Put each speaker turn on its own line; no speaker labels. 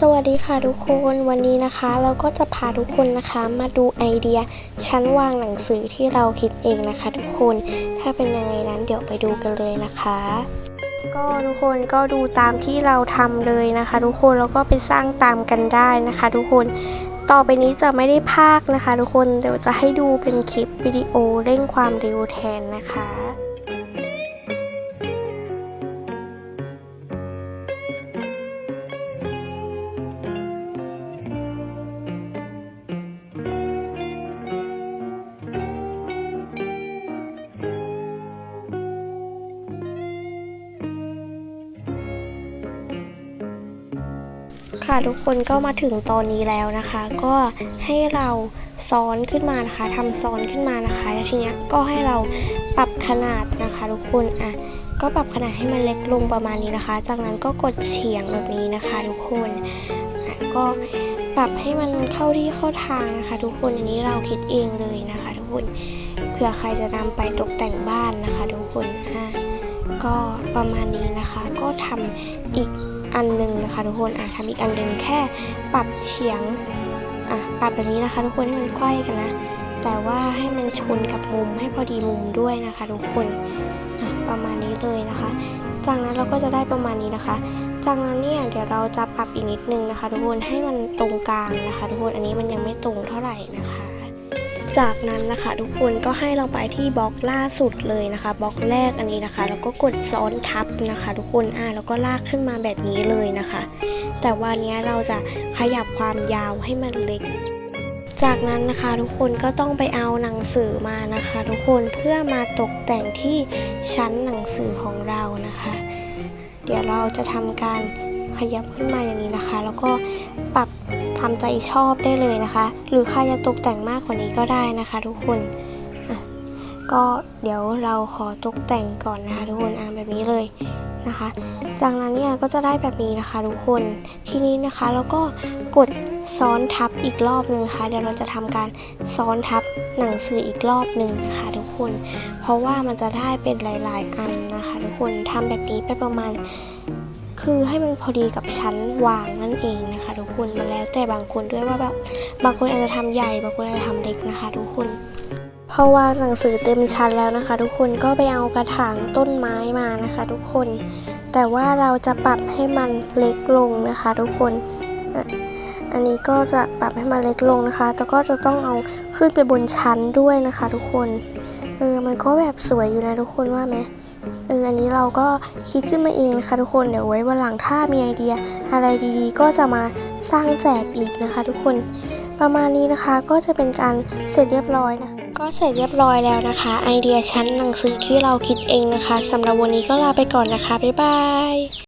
สวัสดีค่ะทุกคนวันนี้นะคะ เราก็จะพาทุกคนนะคะมาดูไอเดียชั้นวางหนังสือที่เราคิดเองนะคะ ทุกคนถ้าเป็นยังไงนั้นเดี๋ยวไปดูกันเลยนะคะ ก็ทุกคนก็ดูตามที่เราทำเลยนะคะ ทุกคนแล้วก็ไปสร้างตามกันได้นะคะ ทุกคนต่อไปนี้จะไม่ได้พากนะคะ ทุกคนเดี๋ยวจะให้ดูเป็นคลิปวิดีโอเร่งความเร็วแทนนะคะ ค่ะทุกคนก็มาถึงตอนนี้แล้วนะคะ ก็ให้เราซ้อนขึ้นมานะคะทำซ้อนขึ้นมานะคะแล้วทีเนี้ยก็ให้เราปรับขนาดนะคะทุกคนอะก็ปรับขนาดให้มันเล็กลงประมาณนี้นะคะ จากนั้นก็กดเฉียงแบบนี้นะคะทุกคนอะก็ปรับให้มันเข้าที่เข้าทางนะคะ ทุกคนอันนี้เราคิดเองเลยนะคะ ทุกคนเผื่อใครจะนำไปตกแต่งบ้านนะคะ ทุกคนอะก็ประมาณนี้นะคะ ก็ทำอีก อันหนึ่งนะคะทุกคนอะทำอีกอันหนึ่งแค่ปรับเฉียงอะปรับแบบนี้นะคะ ทุกคนให้มันใกล้กันนะ แต่ว่าให้มันชนกับมุมให้พอดีมุมด้วยนะคะ ทุกคนอะประมาณนี้เลยนะคะ จากนั้นเราก็จะได้ประมาณนี้นะคะ จากนั้นเนี่ยเดี๋ยวเราจะปรับอีกนิดนึงนะคะ ทุกคนให้มันตรงกลางนะคะ ทุกคนอันนี้มันยังไม่ตรงเท่าไหร่นะคะ จากนั้นนะคะ ทุกคนก็ให้เราไปที่บล็อกล่าสุดเลยนะคะบล็อกแรกอันนี้นะคะแล้วก็กดซ้อนทับนะคะ ทุกคนอ่าแล้วก็ลากขึ้นมาแบบนี้เลยนะคะ แต่วันนี้เราจะขยับความยาวให้มันเล็ก จากนั้นนะคะทุกคนก็ต้องไปเอาหนังสือมานะคะ ทุกคนเพื่อมาตกแต่งที่ชั้นหนังสือของเรานะคะ เดี๋ยวเราจะทำการ ยับขึ้นมาอย่างนี้นะคะ แล้วก็ปรับทำใจชอบได้เลยนะคะ หรือใครจะตกแต่งมากกว่านี้ก็ได้นะคะ ทุกคนก็เดี๋ยวเราขอตกแต่งก่อนนะคะทุกคนอ่าแบบนี้เลยนะคะ จากนั้นเนี่ยก็จะได้แบบนี้นะคะ ทุกคนทีนี้นะคะแล้วก็กดซ้อนทับอีกรอบหนึงนะคะเดี๋ยวเราจะทำการซ้อนทับหนังสืออีกรอบหนึ่งนะคะทุกคน เพราะว่ามันจะได้เป็นหลาย ๆ อันนะคะ ทุกคนทำแบบนี้ไปประมาณ คือให้มันพอดีกับชั้นวางนั่นเองนะคะ ทุกคนมันแล้วแต่บางคนด้วยว่าแบบบางคนอาจจะทำใหญ่บางคนอาจจะทำเล็กนะคะ ทุกคนเพราะว่าหนังสือเต็มชั้นแล้วนะคะ ทุกคนก็ไปเอากระถางต้นไม้มานะคะ ทุกคน แต่ว่าเราจะปรับให้มันเล็กลงนะคะ ทุกคนอันนี้ก็จะปรับให้มันเล็กลงนะคะ แต่ก็จะต้องเอาขึ้นไปบนชั้นด้วยนะคะ ทุกคน ออมันก็แบบสวยอยู่นะทุกคนว่าไหมเอออันนี้เราก็คิดขึ้นมาเองนะคะทุกคนเดี๋ยวไว้วันหลังถ้ามีไอเดีย อะไรดีๆ ก็จะมาสร้างแจกอีกนะคะ ทุกคนประมาณนี้นะคะก็จะเป็นการเสร็จเรียบร้อยนะคะก็เสร็จเรียบร้อยแล้วนะคะ ไอเดียชั้นหนังสือที่เราคิดเองนะคะสำหรับวันนี้ก็ลาไปก่อนนะคะบ๊ายบาย